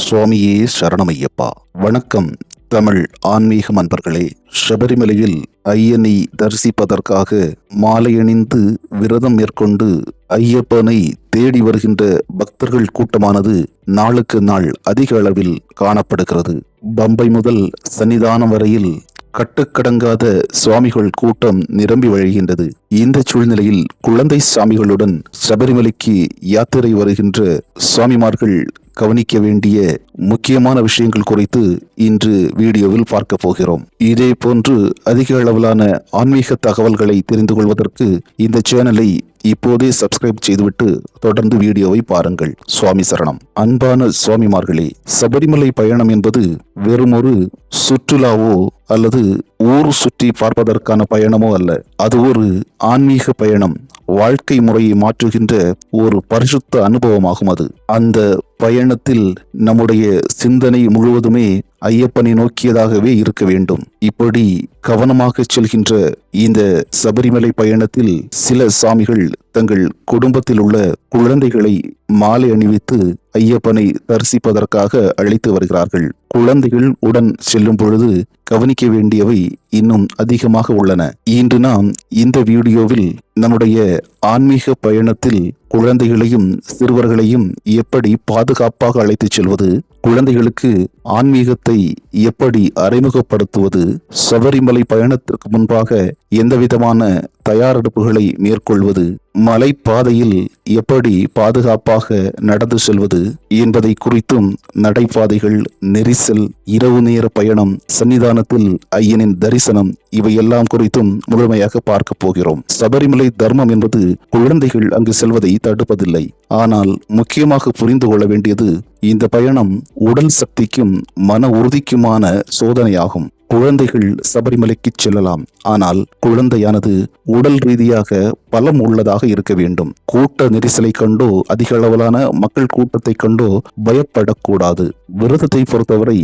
சுவாமியே சரணமையப்பா. வணக்கம். தமிழ் ஆன்மீக அன்பர்களே சபரிமலையில் ஐயனை தரிசிப்பதற்காக மாலையணிந்து விரதம் மேற்கொண்டு ஐயப்பனை தேடி வருகின்ற பக்தர்கள் கூட்டமானது நாளுக்கு நாள் அதிக அளவில் காணப்படுகிறது. பம்பை முதல் சன்னிதானம் வரையில் கட்டுக்கடங்காத சுவாமிகள் கூட்டம் நிரம்பி வழிகின்றது. இந்த சூழ்நிலையில் குழந்தை சாமிகளுடன் சபரிமலைக்கு யாத்திரை வருகின்ற சுவாமிமார்கள் கவனிக்க வேண்டிய முக்கியமான விஷயங்கள் குறித்து இன்று வீடியோவில் பார்க்க போகிறோம். இதே போன்று அதிக அளவிலான ஆன்மீக தகவல்களை தெரிந்து கொள்வதற்கு இந்த சேனலை இப்போதே சப்ஸ்கிரைப் செய்துவிட்டு தொடர்ந்து வீடியோவை பாருங்கள். சுவாமி சரணம். அன்பான சுவாமிமார்களே சபரிமலை பயணம் என்பது வெறுமொரு சுற்றுலாவோ அல்லது ஊர் சுற்றி பார்ப்பதற்கான பயணமோ அல்ல. அது ஒரு ஆன்மீக பயணம். வாழ்க்கை முறையை மாற்றுகின்ற ஒரு பரிசுத்த அனுபவமாகும் அது. அந்த பயணத்தில் நம்முடைய சிந்தனை முழுவதுமே ஐயப்பனை நோக்கியதாகவே இருக்க வேண்டும். இப்படி கவனமாக செல்கின்ற இந்த சபரிமலை பயணத்தில் சில சாமிகள் தங்கள் குடும்பத்தில் உள்ள குழந்தைகளை மாலை அணிவித்து ஐயப்பனை தரிசிப்பதற்காக அழைத்து வருகிறார்கள். குழந்தைகள் உடன் செல்லும் பொழுது கவனிக்க வேண்டியவை இன்னும் அதிகமாக உள்ளன. இன்று நாம் இந்த வீடியோவில் நம்முடைய ஆன்மீக பயணத்தில் குழந்தைகளையும் சிறுவர்களையும் எப்படி பாதுகாப்பாக அழைத்துச் செல்வது குழந்தைகளுக்கு ஆன்மீகத்தை எப்படி அறிமுகப்படுத்துவது சபரிமலை பயணத்திற்கு முன்பாக எந்தவிதமான தயாரெடுப்புகளை மேற்கொள்வது மலைப்பாதையில் எப்படி பாதுகாப்பாக நடந்து செல்வது என்பதை குறித்தும் நடைபாதைகள் நெரிசல் இரவு நேர பயணம் சன்னிதானத்தில் ஐயனின் தரிசனம் இவையெல்லாம் குறித்தும் முழுமையாக பார்க்க போகிறோம். சபரிமலை தர்மம் என்பது குழந்தைகள் அங்கு செல்வதை தடுப்பதில்லை. ஆனால் முக்கியமாக புரிந்து கொள்ள வேண்டியது இந்த பயணம் உடல் சக்திக்கும் மன உறுதிக்குமான சோதனையாகும். குழந்தைகள் சபரிமலைக்கு செல்லலாம். ஆனால் குழந்தையானது உடல் ரீதியாக பலம் உள்ளதாக இருக்க வேண்டும். கூட்ட நெரிசலை கண்டோ அதிக அளவிலான மக்கள் கூட்டத்தை கண்டோ பயப்படக்கூடாது. விரதத்தை பொறுத்தவரை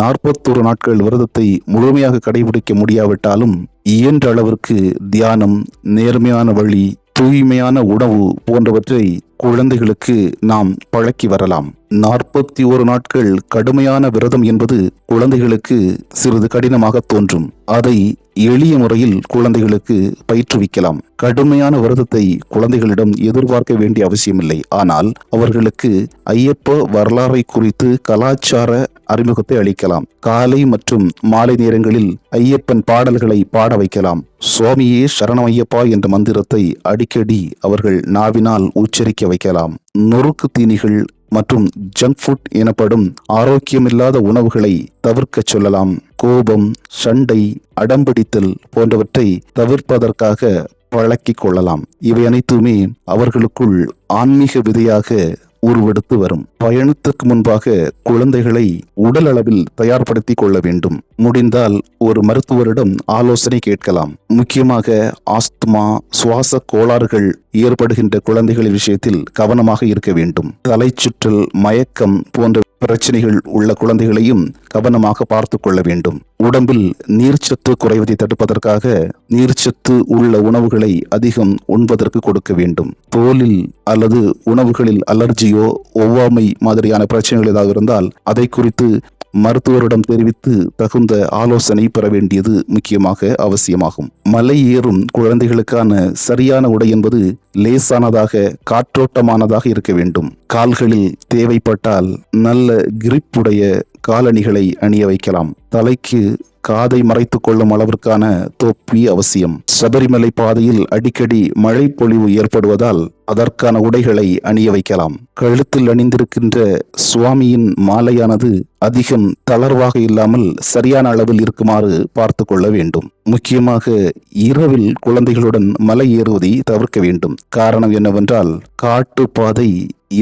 நாற்பத்தொரு நாட்கள் விரதத்தை முழுமையாக கடைபிடிக்க முடியாவிட்டாலும் இயன்ற அளவிற்கு தியானம் நேர்மையான வழி தூய்மையான உணவு போன்றவற்றை குழந்தைகளுக்கு நாம் பழக்கி வரலாம். நாற்பத்தி ஒரு நாட்கள் கடுமையான விரதம் என்பது குழந்தைகளுக்கு சிறிது கடினமாக தோன்றும். அதை எளிய முறையில் குழந்தைகளுக்கு பயிற்றுவிக்கலாம். கடுமையான விரதத்தை குழந்தைகளிடம் எதிர்பார்க்க வேண்டிய அவசியமில்லை. ஆனால் அவர்களுக்கு ஐயப்ப வரலாறை குறித்து கலாச்சார அறிமுகத்தை அளிக்கலாம். காலை மற்றும் மாலை நேரங்களில் ஐயப்பன் பாடல்களை பாட வைக்கலாம். சுவாமியே சரணம் ஐயப்பா என்ற மந்திரத்தை அடிக்கடி அவர்கள் நாவினால் உச்சரிக்க வைக்கலாம். நொறுக்கு தீனிகள் மற்றும் ஜங்க் ஃபுட் எனப்படும் ஆரோக்கியமில்லாத உணவுகளை தவிர்க்கச் சொல்லலாம். கோபம் சண்டை அடம்பிடித்தல் போன்றவற்றை தவிர்ப்பதற்காக பழக்கிக் கொள்ளலாம். இவை அனைத்துமே அவர்களுக்குள் ஆன்மீக விதையாக உருவெடுத்து வரும். பயணத்துக்கு முன்பாக குழந்தைகளை உடல் அளவில் தயார்படுத்திக் கொள்ள வேண்டும். முடிந்தால் ஒரு மருத்துவரிடம் ஆலோசனை கேட்கலாம். முக்கியமாக ஆஸ்துமா சுவாச கோளாறுகள் ஏற்படுகின்ற குழந்தைகளின் விஷயத்தில் கவனமாக இருக்க வேண்டும். தலைச்சுற்றல் மயக்கம் போன்ற பிரச்சனைகள் உள்ள குழந்தைகளையும் கவனமாக பார்த்து கொள்ள வேண்டும். உடம்பில் நீர்ச்சத்து குறைவதை தடுப்பதற்காக நீர்ச்சத்து உள்ள உணவுகளை அதிகம் உண்பதற்கு கொடுக்க வேண்டும். தோலில் அல்லது உணவுகளில் அலர்ஜியோ ஒவ்வாமை மாதிரியான பிரச்சனைகள் ஏதாவது இருந்தால் அதை குறித்து மருத்துவரிடம் தெரிவித்து தகுந்த ஆலோசனை பெற வேண்டியது முக்கியமாக அவசியமாகும். மலை ஏறும் குழந்தைகளுக்கான சரியான உடை என்பது லேசானதாக காற்றோட்டமானதாக இருக்க வேண்டும். கால்களில் தேவைப்பட்டால் நல்ல கிரிப்புடைய காலணிகளை அணிய வைக்கலாம். தலைக்கு காதை மறைத்து கொள்ளும் அளவிற்கான தொப்பி அவசியம். சபரிமலை பாதையில் அடிக்கடி மழை பொழிவு ஏற்படுவதால் அதற்கான உடைகளை அணிய வைக்கலாம். கழுத்தில் அணிந்திருக்கின்ற சுவாமியின் மாலையானது அதிகம் தளர்வாக இல்லாமல் சரியான அளவில் இருக்குமாறு பார்த்து கொள்ள வேண்டும். முக்கியமாக இரவில் குழந்தைகளுடன் மலை ஏறுவதை தவிர்க்க வேண்டும். காரணம் என்னவென்றால் காட்டு பாதை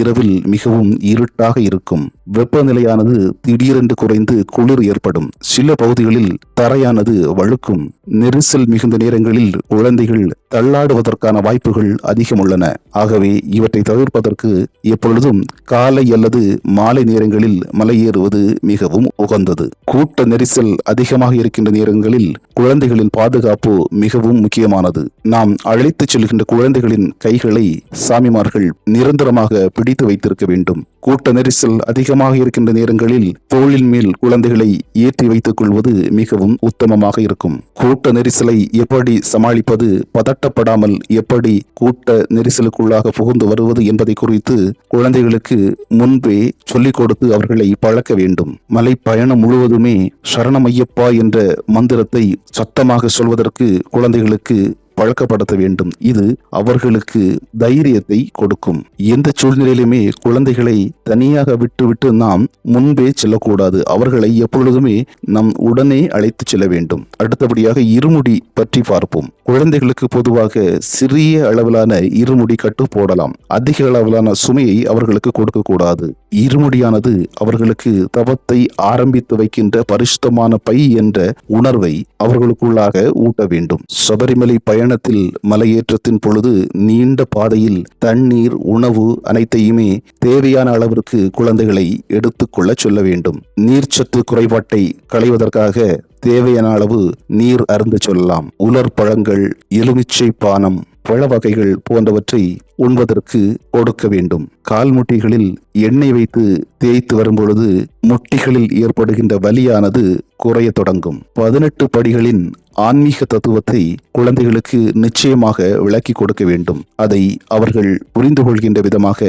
இரவில் மிகவும் இருட்டாக இருக்கும். வெப்பநிலையானது திடீரென்று குறைந்து குளிர் ஏற்படும். சில பகுதிகளில் தரையானது வழுக்கும். நெரிசல் மிகுந்த நேரங்களில் குழந்தைகள் தள்ளாடுவதற்கான வாய்ப்புகள் அதிகம் உள்ளன ஆகவே இவற்றை தவிர்ப்பதற்கு எப்பொழுதும் காலை அல்லது மாலை நேரங்களில் மலையேறுவது மிகவும் உகந்தது. கூட்ட நெரிசல் அதிகமாக இருக்கின்ற நேரங்களில் குழந்தைகளின் பாதுகாப்பு மிகவும் முக்கியமானது. நாம் அழைத்துச் செல்கின்ற குழந்தைகளின் கைகளை சாமிமார்கள் நிரந்தரமாக பிடித்து வைத்திருக்க வேண்டும். கூட்ட நெரிசல் அதிகமாக இருக்கின்ற நேரங்களில் தோளின் மேல் குழந்தைகளை ஏற்றி வைத்துக் கொள்வது மிகவும் உத்தமமாக இருக்கும். கூட்ட நெரிசலை எப்படி சமாளிப்பது பதட்டப்படாமல் எப்படி கூட்ட நெரிசலுக்குள்ளாக புகுந்து வருவது என்பதை குறித்து குழந்தைகளுக்கு முன்பே சொல்லிக் கொடுத்து அவர்களை பழக்க வேண்டும். மலை பயணம் முழுவதுமே சரணமையப்பா என்ற மந்திரத்தை சத்தமாக சொல்வதற்கு குழந்தைகளுக்கு பழக்கப்படுத்த வேண்டும். இது அவர்களுக்கு தைரியத்தை கொடுக்கும். எந்த சூழ்நிலையிலுமே குழந்தைகளை தனியாக விட்டுவிட்டு நாம் முன்பே செல்லக்கூடாது. அவர்களை எப்பொழுதுமே நம் உடனே அழைத்து செல்ல வேண்டும். அடுத்தபடியாக இருமுடி பற்றி பார்ப்போம். குழந்தைகளுக்கு பொதுவாக சிறிய அளவிலான இருமுடி கட்டு போடலாம். அதிக அளவிலான சுமையை அவர்களுக்கு கொடுக்க கூடாது இருமுடியானது அவர்களுக்கு தவத்தை ஆரம்பித்து வைக்கின்ற பரிசுத்தமான பை என்ற உணர்வை அவர்களுக்குள்ளாக ஊட்ட வேண்டும். சபரிமலை பயணத்தில் மலையேற்றத்தின் பொழுது நீண்ட பாதையில் தண்ணீர் உணவு அனைத்தையுமே தேவையான அளவிற்கு குழந்தைகளை எடுத்துக்கொள்ள சொல்ல வேண்டும். நீர்ச்சத்து குறைபாட்டை களைவதற்காக தேவையான அளவு நீர் அருந்து சொல்லலாம். உலர் பழங்கள் எலுமிச்சை பானம் பழ வகைகள் போன்றவற்றை உண்பதற்கு கொடுக்க வேண்டும். கால் முட்டிகளில் எண்ணெய் வைத்து தேய்த்து வரும்பொழுது முட்டிகளில் ஏற்படுகின்ற வலியானது குறைய தொடங்கும். பதினெட்டு படிகளின் ஆன்மீக தத்துவத்தை குழந்தைகளுக்கு நிச்சயமாக விளக்கி கொடுக்க வேண்டும். அதை அவர்கள் புரிந்து கொள்கின்ற விதமாக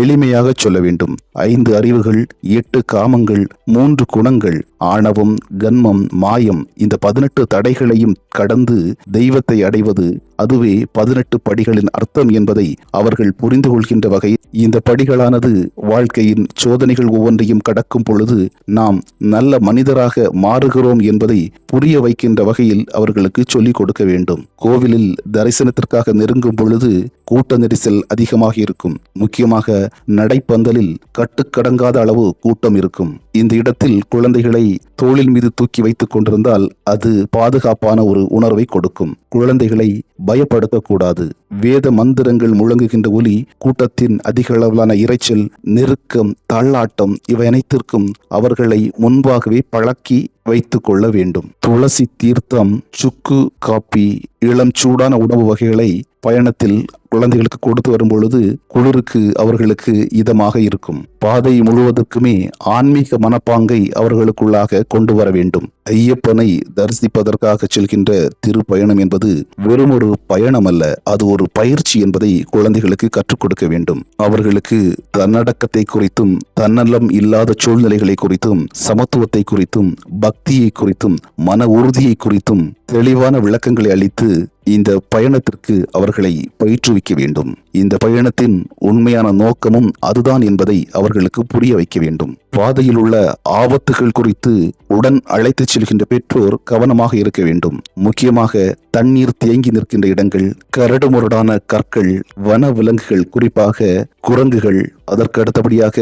எளிமையாக சொல்ல வேண்டும். ஐந்து அறிவுகள் எட்டு காமங்கள் மூன்று குணங்கள் ஆணவம் கன்மம் மாயம் இந்த பதினெட்டு தடைகளையும் கடந்து தெய்வத்தை அடைவது அதுவே பதினெட்டு படிகளின் அர்த்தம் என்பதை அவர்கள் புரிந்து கொள்கின்ற வகை இந்த படிகளானது வாழ்க்கையின் சோதனைகள் ஒவ்வொன்றையும் கடக்கும் பொழுது நாம் நல்ல மனிதராக மாறுகிறோம் என்பதை புரிய வைக்கின்ற வகையில் அவர்களுக்கு சொல்லிக் கொடுக்க வேண்டும். கோவிலில் தரிசனத்திற்காக நெருங்கும் பொழுது கூட்ட நெரிசல் அதிகமாக இருக்கும். முக்கியமாக நடைப்பந்தலில் கட்டுக்கடங்காத அளவு கூட்டம் இருக்கும். இந்த இடத்தில் குழந்தைகளை தோளில் மீது தூக்கி வைத்துக் கொண்டிருந்தால் அது பாதுகாப்பான ஒரு உணர்வை கொடுக்கும். குழந்தைகளை பயப்படுத்தக்கூடாது வேத மந்திரங்கள் முழங்குகின்ற ஒலி கூட்டத்தின் அதிக அளவிலான இரைச்சல் நெருக்கம் தள்ளாட்டம் இவை அனைத்திற்கும் அவர்களை முன்பாகவே பழக்கி வைத்துக் கொள்ள வேண்டும். துளசி தீர்த்தம் சுக்கு காப்பி இளம் சூடான உணவு வகைகளை பயணத்தில் குழந்தைகளுக்கு கொடுத்து வரும் பொழுது குளிருக்கு அவர்களுக்கு இதமாக இருக்கும். பாதை முழுவதற்குமே ஆன்மீக மனப்பாங்கை அவர்களுக்குள்ளாக கொண்டு வர வேண்டும். ஐயப்பனை தரிசிப்பதற்காக செல்கின்ற திருப்பயணம் என்பது வெறும் ஒரு பயணம் அல்ல அது ஒரு பயிற்சி என்பதை குழந்தைகளுக்கு கற்றுக் கொடுக்க வேண்டும். அவர்களுக்கு தன்னடக்கத்தை குறித்தும் தன்னலம் இல்லாத சூழ்நிலைகளை குறித்தும் சமத்துவத்தை குறித்தும் பக்தியை குறித்தும் மன உறுதியை குறித்தும் தெளிவான விளக்கங்களை அளித்து இந்த பயணத்திற்கு அவர்களை பயிற்றுவிக்க வேண்டும். இந்த பயணத்தின் உண்மையான நோக்கமும் அதுதான் என்பதை அவர்களுக்கு புரிய வைக்க வேண்டும். பாதையில் உள்ள ஆபத்துகள் குறித்து உடன் அழைத்துச் செல்கின்ற பெற்றோர் கவனமாக இருக்க வேண்டும். முக்கியமாக தண்ணீர் தேங்கி நிற்கின்ற இடங்கள் கரடுமுரடான கற்கள் வன விலங்குகள் குறிப்பாக குரங்குகள் அதற்கு அடுத்தபடியாக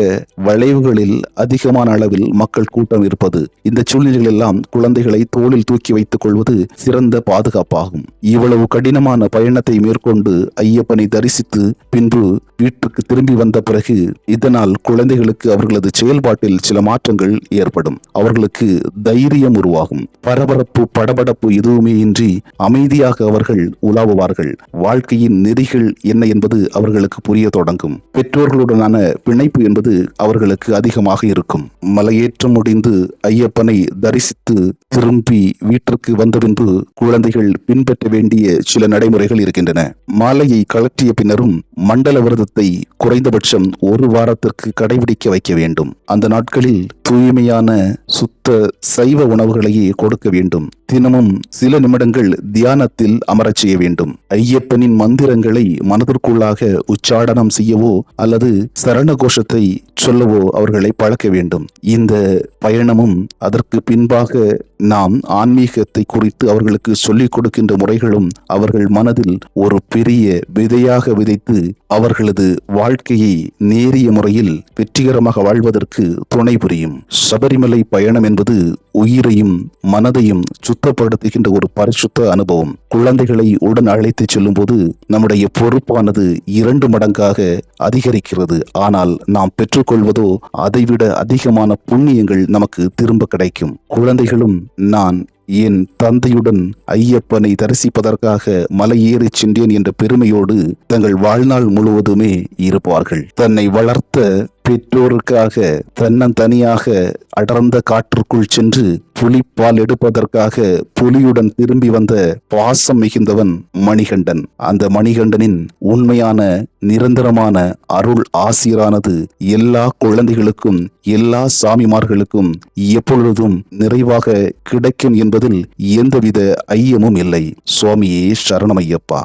வளைவுகளில் அதிகமான அளவில் மக்கள் கூட்டம் இருப்பது. இந்த சூழ்நிலைகள் எல்லாம் குழந்தைகளை தோளில் தூக்கி வைத்துக் கொள்வது சிறந்த பாதுகாப்பாகும். இவ்வளவு கடினமான பயணத்தை மேற்கொண்டு ஐயப்பனை தரிசித்து பின்பு வீட்டுக்கு திரும்பி வந்த பிறகு இதனால் குழந்தைகளுக்கு அவர்களது செயல்பாட்டில் சில மாற்றங்கள் ஏற்படும். அவர்களுக்கு தைரியம் உருவாகும். பரபரப்பு படபடப்பு எதுவுமே இன்றி அமைதியாக அவர்கள் உலாவுவார்கள். வாழ்க்கையின் நெறிகள் என்ன என்பது அவர்களுக்கு புரிய தொடங்கும். பெற்றோர்களுடனான பிணைப்பு என்பது அவர்களுக்கு அதிகமாக இருக்கும். மலையேற்றம் முடிந்து ஐயப்பனை தரிசித்து திரும்பி வீட்டிற்கு வந்த பின்பு குழந்தைகள் பின்பற்ற வேண்டிய சில நடைமுறைகள் இருக்கின்றன. மாலையை கழற்றிய பின்னரும் மண்டல விரதத்தை குறைந்தபட்சம் ஒரு வாரத்திற்கு கடைபிடிக்க வைக்க வேண்டும். அந்த நாட்களில் தூய்மையான சுத்த சைவ உணவுகளையே கொடுக்க வேண்டும். தினமும் சில நிமிடங்கள் தியானத்தில் அமரச் செய்ய வேண்டும். ஐயப்பனின் மந்திரங்களை மனதிற்குள்ளாக உச்சாடனம் செய்யவோ அல்லது சரண கோஷத்தை சொல்லவோ அவர்களை பழக்க வேண்டும். இந்த பயணமும் அதற்கு பின்பாக நாம் ஆன்மீகத்தை குறித்து அவர்களுக்கு சொல்லிக் கொடுக்கின்ற முறைகளும் அவர்கள் மனதில் ஒரு பெரிய விதையாக விதைத்து அவர்களது வாழ்க்கையை நேரிய முறையில் வெற்றிகரமாக வாழ்வதற்கு துணை புரியும். சபரிமலை பயணம் என்பது உயிரையும் மனதையும் சுத்தப்படுத்துகின்ற ஒரு பரிசுத்த அனுபவம். குழந்தைகளை உடன் அழைத்துச் செல்லும்போது நம்முடைய பொறுப்பானது இரண்டு மடங்காக அதிகரிக்கிறது. ஆனால் நாம் பெற்றுக்கொள்வதோ அதைவிட அதிகமான புண்ணியங்கள் நமக்கு திரும்ப கிடைக்கும். குழந்தைகளும் நான் என் தந்தையுடன் ஐயப்பனை தரிசிப்பதற்காக மலையேறிச் சென்றேன் என்ற பெருமையோடு தங்கள் வாழ்நாள் முழுவதுமே இருப்பார்கள். தன்னை வளர்த்த பெற்றோருக்காக தன்னந்தனியாக அடர்ந்த காற்றுக்குள் சென்று புலிப்பால் எடுப்பதற்காக புலியுடன் திரும்பி வந்த பாசம் மிகுந்தவன் மணிகண்டன். அந்த மணிகண்டனின் உண்மையான நிரந்தரமான அருள் ஆசிரானது எல்லா குழந்தைகளுக்கும் எல்லா சாமிமார்களுக்கும் எப்பொழுதும் நிறைவாக கிடைக்கும் என்பதில் எந்தவித ஐயமும் இல்லை. சுவாமியே சரணமையப்பா.